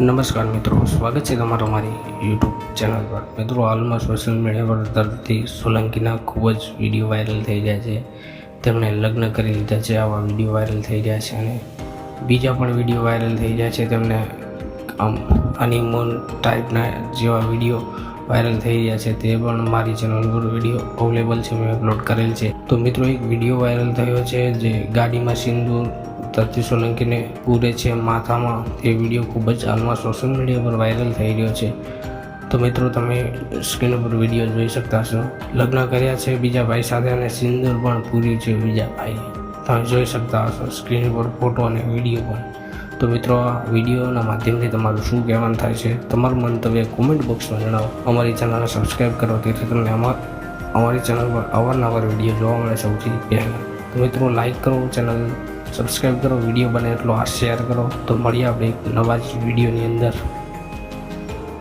નમસ્કાર મિત્રો, સ્વાગત છે તમારું મારી યુટ્યુબ ચેનલ પર. મિત્રો, હાલમાં સોશિયલ મીડિયા પર તરફથી સોલંકીના ખૂબ જ વીડિયો વાયરલ થઈ ગયા છે. તેમણે લગ્ન કરી લીધા છે, આવા વીડિયો વાયરલ થઈ ગયા છે અને બીજા પણ વીડિયો વાયરલ થઈ ગયા છે. તેમને આમ હનીમૂન ટાઈપના જેવા વીડિયો વાયરલ થઈ રહ્યા છે. તે પણ મારી ચેનલ પર વીડિયો અવેલેબલ છે, મેં અપલોડ કરેલ છે. તો મિત્રો, એક વીડિયો વાયરલ થયો છે, જે ગાડીમાં સિંદૂર તરતી સોલંકીને પૂરે છે માથામાં. તે વીડિયો ખૂબ જ હાલમાં સોશિયલ મીડિયા પર વાયરલ થઈ રહ્યો છે. તો મિત્રો, તમે સ્ક્રીન ઉપર વીડિયો જોઈ શકતા છો લગ્ન કર્યા છે બીજા ભાઈ સાથે અને સિંદૂર પણ પૂરી છે બીજા ભાઈ તમે જોઈ શકતા હશો સ્ક્રીન પર ફોટો અને વીડિયો પણ. તો મિત્રો, આ વિડીયોના માધ્યમથી તમારું શું કહેવાનું થાય છે? તમારું મંતવ્ય કોમેન્ટ બોક્સમાં જણાવો. અમારી ચેનલને સબસ્ક્રાઈબ કરો, તેથી તમને અમારી ચેનલ પર અવારનવાર વીડિયો જોવા મળે સૌથી પહેલાં. તો મિત્રો લાઈક કરો ચેનલ સબસ્ક્રાઈબ કરો વીડિયો બને એટલો આ શેર કરો. તો મળીએ આપણે એક નવા જ વિડીયોની અંદર.